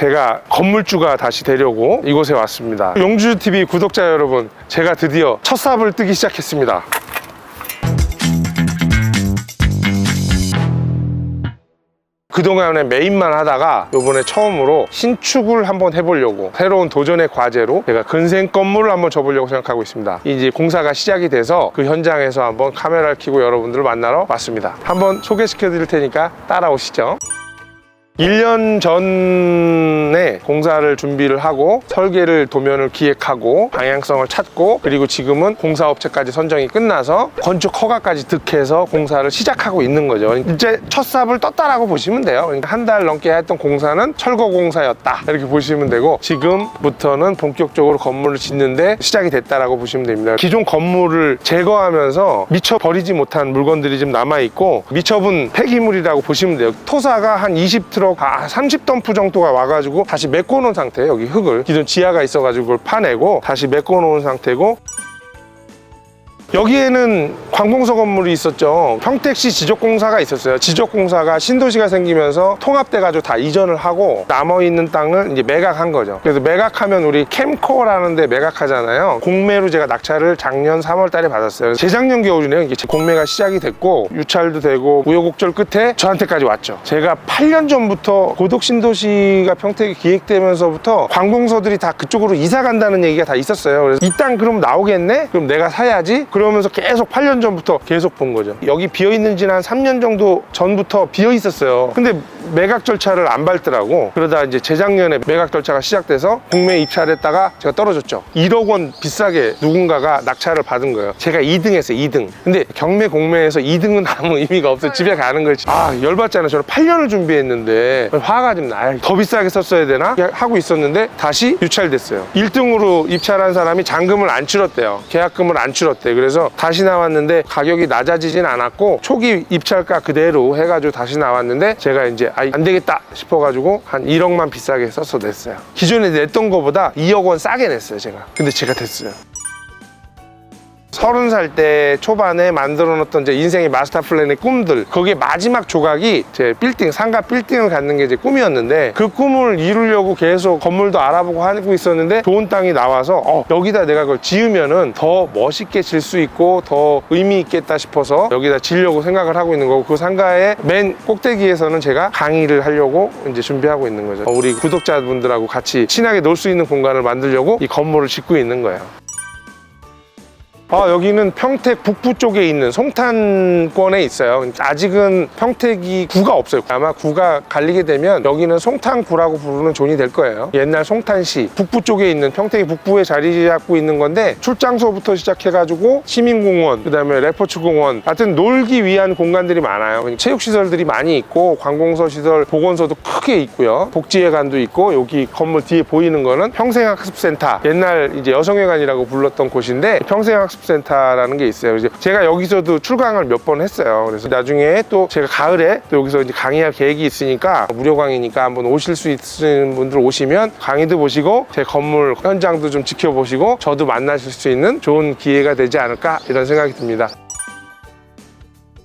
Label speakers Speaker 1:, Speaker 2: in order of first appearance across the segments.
Speaker 1: 제가 건물주가 다시 되려고 이곳에 왔습니다. 용주TV 구독자 여러분, 제가 드디어 첫 삽을 뜨기 시작했습니다. 그동안에 메인만 하다가 요번에 처음으로 신축을 한번 해보려고 새로운 도전의 과제로 제가 근생 건물을 한번 접으려고 생각하고 있습니다. 이제 공사가 시작이 돼서 그 현장에서 한번 카메라를 켜고 여러분들을 만나러 왔습니다. 한번 소개시켜 드릴 테니까 따라오시죠. 1년 전에 공사를 준비를 하고 설계를 도면을 기획하고 방향성을 찾고 그리고 지금은 공사업체까지 선정이 끝나서 건축 허가까지 득해서 공사를 시작하고 있는 거죠. 이제 첫 삽을 떴다라고 보시면 돼요. 그러니까 한 달 넘게 했던 공사는 철거 공사였다 이렇게 보시면 되고 지금부터는 본격적으로 건물을 짓는데 시작이 됐다라고 보시면 됩니다. 기존 건물을 제거하면서 미처 버리지 못한 물건들이 좀 남아 있고 미처분 폐기물이라고 보시면 돼요. 토사가 한 20트 럭, 아, 30덤프 정도가 와가지고 다시 메꿔놓은 상태예요. 여기 흙을 기존 지하가 있어가지고 그걸 파내고 다시 메꿔놓은 상태고 여기에는 관공서 건물이 있었죠. 평택시 지적공사가 있었어요. 지적공사가 신도시가 생기면서 통합돼가지고 다 이전을 하고 남아있는 땅을 이제 매각한 거죠. 그래서 매각하면 우리 캠코라는 데 매각하잖아요. 공매로 제가 낙찰을 작년 3월 달에 받았어요. 재작년 겨울이네요. 이게 공매가 시작이 됐고 유찰도 되고 우여곡절 끝에 저한테까지 왔죠. 제가 8년 전부터 고독 신도시가 평택이 기획되면서부터 관공서들이 다 그쪽으로 이사 간다는 얘기가 다 있었어요. 그래서 이 땅 그럼 나오겠네? 그럼 내가 사야지? 그러면서 계속 8년 전부터 계속 본 거죠. 여기 비어 있는지는 한 3년 정도 전부터 비어 있었어요. 근데 매각 절차를 안 밟더라고. 그러다 이제 재작년에 매각 절차가 시작돼서 공매 입찰을 했다가 제가 떨어졌죠. 1억 원 비싸게 누군가가 낙찰을 받은 거예요. 제가 2등 했어요, 2등. 근데 경매 공매에서 2등은 아무 의미가 없어요. 집에 가는 거지. 아, 열받잖아요. 저는 8년을 준비했는데 화가 좀 나요. 더 비싸게 썼어야 되나? 하고 있었는데 다시 유찰됐어요. 1등으로 입찰한 사람이 잔금을 안 치렀대요. 계약금을 안 치렀대. 그래서 다시 나왔는데 가격이 낮아지진 않았고 초기 입찰가 그대로 해가지고 다시 나왔는데 제가 이제 아이 안 되겠다 싶어가지고 한 1억만 비싸게 써서 냈어요. 기존에 냈던 거보다 2억 원 싸게 냈어요 제가. 근데 제가 됐어요. 서른 살 때 초반에 만들어 놓던 제 인생의 마스터 플랜의 꿈들. 거기에 마지막 조각이 제 빌딩 상가 빌딩을 갖는 게 제 꿈이었는데 그 꿈을 이루려고 계속 건물도 알아보고 하고 있었는데 좋은 땅이 나와서 어, 여기다 내가 그걸 지으면은 더 멋있게 질 수 있고 더 의미 있겠다 싶어서 여기다 지려고 생각을 하고 있는 거고 그 상가의 맨 꼭대기에서는 제가 강의를 하려고 이제 준비하고 있는 거죠. 어, 우리 구독자분들하고 같이 친하게 놀 수 있는 공간을 만들려고 이 건물을 짓고 있는 거예요 아, 여기는 평택 북부 쪽에 있는 송탄권에 있어요. 아직은 평택이 구가 없어요. 아마 구가 갈리게 되면 여기는 송탄구라고 부르는 존이 될 거예요. 옛날 송탄시 북부 쪽에 있는 평택이 북부에 자리 잡고 있는 건데 출장소부터 시작해가지고 시민공원, 그다음에 레포츠공원 같은 놀기 위한 공간들이 많아요. 체육시설들이 많이 있고 관공서 시설, 보건소도 크게 있고요. 복지회관도 있고 여기 건물 뒤에 보이는 거는 평생학습센터. 옛날 이제 여성회관이라고 불렀던 곳인데 평생학습 학습센터라는 게 있어요. 이제 제가 여기서도 출강을 몇 번 했어요. 그래서 나중에 또 제가 가을에 또 여기서 이제 강의할 계획이 있으니까 무료 강의니까 한번 오실 수 있는 분들 오시면 강의도 보시고 제 건물 현장도 좀 지켜보시고 저도 만나실 수 있는 좋은 기회가 되지 않을까 이런 생각이 듭니다.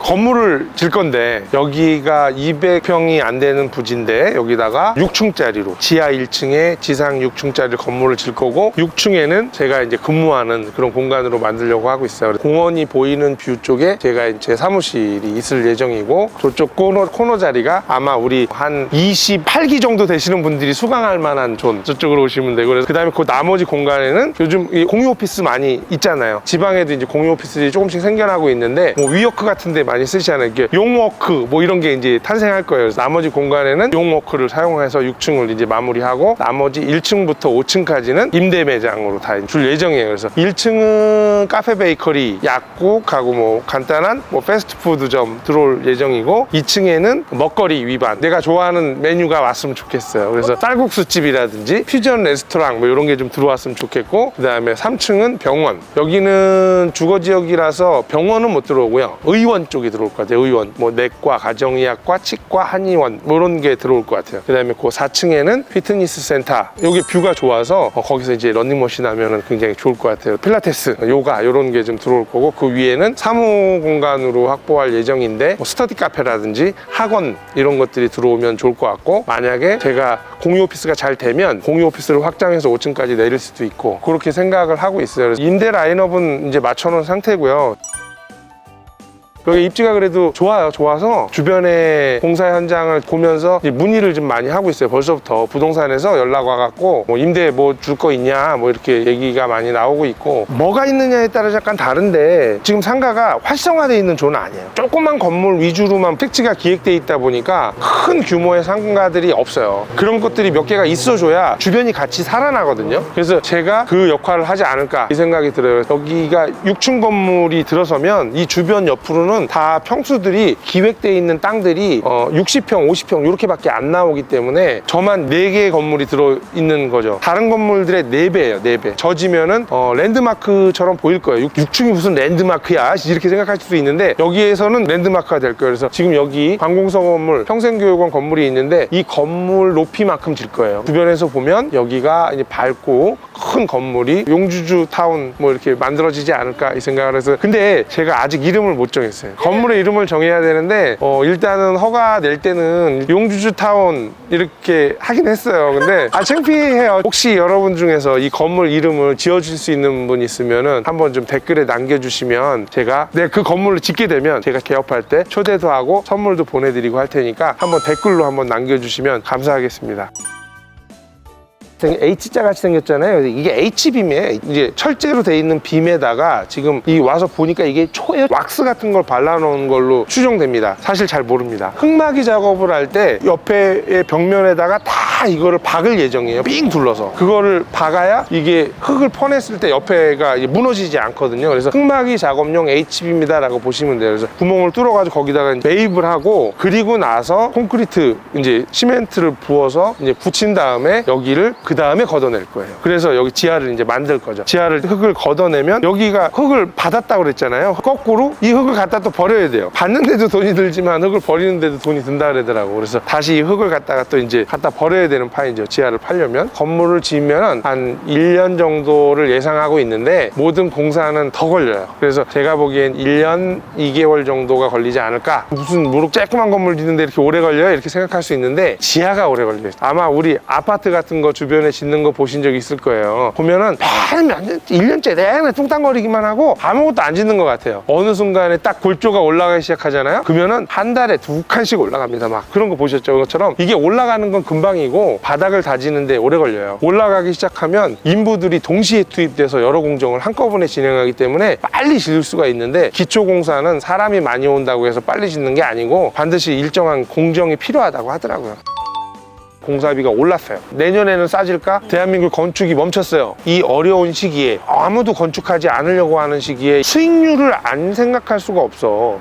Speaker 1: 건물을 질 건데 여기가 200평이 안 되는 부지인데 여기다가 6층짜리로 지하 1층에 지상 6층짜리 건물을 질 거고 6층에는 제가 이제 근무하는 그런 공간으로 만들려고 하고 있어요. 공원이 보이는 뷰 쪽에 제가 이제 사무실이 있을 예정이고 저쪽 코너, 코너 자리가 아마 우리 한 28기 정도 되시는 분들이 수강할 만한 존 저쪽으로 오시면 되고 그래서 그다음에 그 나머지 공간에는 요즘 이 공유 오피스 많이 있잖아요. 지방에도 이제 공유 오피스들이 조금씩 생겨나고 있는데 뭐 위워크 같은 데 많이 쓰시잖아요. 이게 용워크 뭐 이런 게 이제 탄생할 거예요. 나머지 공간에는 용워크를 사용해서 6층을 이제 마무리하고 나머지 1층부터 5층까지는 임대 매장으로 다 줄 예정이에요. 그래서 1층은 카페 베이커리, 약국하고 뭐 간단한 뭐 패스트푸드점 들어올 예정이고 2층에는 먹거리 위반 내가 좋아하는 메뉴가 왔으면 좋겠어요. 그래서 쌀국수 집이라든지 퓨전 레스토랑 뭐 이런 게 좀 들어왔으면 좋겠고 그다음에 3층은 병원. 여기는 주거 지역이라서 병원은 못 들어오고요. 의원 쪽에 쪽이 들어올 것 같아요. 의원, 뭐 내과, 가정의학과, 치과, 한의원 뭐 이런 게 들어올 것 같아요. 그다음에 그 4층에는 피트니스 센터. 여기 뷰가 좋아서 어, 거기서 이제 런닝머신 하면은 굉장히 좋을 것 같아요. 필라테스, 요가 이런 게 좀 들어올 거고 그 위에는 사무 공간으로 확보할 예정인데 뭐 스터디 카페라든지 학원 이런 것들이 들어오면 좋을 것 같고 만약에 제가 공유 오피스가 잘 되면 공유 오피스를 확장해서 5층까지 내릴 수도 있고 그렇게 생각을 하고 있어요. 임대 라인업은 이제 맞춰놓은 상태고요. 여기 입지가 그래도 좋아요. 좋아서 주변에 공사 현장을 보면서 문의를 좀 많이 하고 있어요. 벌써부터 부동산에서 연락 와갖고 뭐 임대 뭐 줄 거 있냐 뭐 이렇게 얘기가 많이 나오고 있고 뭐가 있느냐에 따라 약간 다른데 지금 상가가 활성화되어 있는 존은 아니에요. 조그만 건물 위주로만 택지가 기획돼 있다 보니까 큰 규모의 상가들이 없어요. 그런 것들이 몇 개가 있어줘야 주변이 같이 살아나거든요. 그래서 제가 그 역할을 하지 않을까 이 생각이 들어요. 여기가 6층 건물이 들어서면 이 주변 옆으로는 다 평수들이 기획돼 있는 땅들이 어 60평, 50평 이렇게밖에 안 나오기 때문에 저만 4개의 건물이 들어 있는 거죠. 다른 건물들의 4배예요, 4배. 젖으면은 어 랜드마크처럼 보일 거예요. 6, 층이 무슨 랜드마크야 이렇게 생각할 수도 있는데 여기에서는 랜드마크가 될 거예요. 그래서 지금 여기 관공서 건물, 평생교육원 건물이 있는데 이 건물 높이만큼 질 거예요. 주변에서 보면 여기가 이제 밝고 큰 건물이 용주주 타운 뭐 이렇게 만들어지지 않을까 이 생각을 해서 근데 제가 아직 이름을 못 정했어요. 건물의 이름을 정해야 되는데 어 일단은 허가 낼 때는 용주주 타운 이렇게 하긴 했어요. 근데 아 창피해요. 혹시 여러분 중에서 이 건물 이름을 지어줄 수 있는 분 있으면은 한번 좀 댓글에 남겨주시면 제가 네 그 건물을 짓게 되면 제가 개업할 때 초대도 하고 선물도 보내드리고 할 테니까 한번 댓글로 한번 남겨주시면 감사하겠습니다. H자 같이 생겼잖아요. 이게 H빔이에요. 이제 철제로 돼 있는 빔에다가 지금 이 와서 보니까 이게 초에 왁스 같은 걸 발라놓은 걸로 추정됩니다. 사실 잘 모릅니다. 흙막이 작업을 할 때 옆에 벽면에다가 다 이거를 박을 예정이에요. 삥 둘러서 그거를 박아야 이게 흙을 퍼냈을 때 옆에가 무너지지 않거든요. 그래서 흙막이 작업용 H빔이다라고 보시면 돼요. 그래서 구멍을 뚫어가지고 거기다가 매입을 하고 그리고 나서 콘크리트 이제 시멘트를 부어서 이제 붙인 다음에 여기를 그 다음에 걷어낼 거예요. 그래서 여기 지하를 이제 만들 거죠. 지하를 흙을 걷어내면 여기가 흙을 받았다고 그랬잖아요. 거꾸로 이 흙을 갖다 또 버려야 돼요. 받는데도 돈이 들지만 흙을 버리는데도 돈이 든다 그러더라고. 그래서 다시 이 흙을 갖다가 또 이제 갖다 버려야 되는 판이죠. 지하를 팔려면 건물을 지으면 한 1년 정도를 예상하고 있는데 모든 공사는 더 걸려요. 그래서 제가 보기엔 1년 2개월 정도가 걸리지 않을까. 무슨 무릎 쬐끄만 건물 짓는데 이렇게 오래 걸려요? 이렇게 생각할 수 있는데 지하가 오래 걸려요. 아마 우리 아파트 같은 거 주변 에 짓는 거 보신 적 있을 거예요. 보면은 년, 1년째 내내 뚱땅거리기만 하고 아무것도 안 짓는 것 같아요. 어느 순간에 딱 골조가 올라가기 시작하잖아요. 그러면은 한 달에 두 칸씩 올라갑니다. 막 그런 거 보셨죠? 그것처럼 이게 올라가는 건 금방이고 바닥을 다지는데 오래 걸려요. 올라가기 시작하면 인부들이 동시에 투입돼서 여러 공정을 한꺼번에 진행하기 때문에 빨리 지을 수가 있는데 기초 공사는 사람이 많이 온다고 해서 빨리 짓는 게 아니고 반드시 일정한 공정이 필요하다고 하더라고요. 공사비가 올랐어요. 내년에는 싸질까? 대한민국 건축이 멈췄어요. 이 어려운 시기에 아무도 건축하지 않으려고 하는 시기에 수익률을 안 생각할 수가 없어.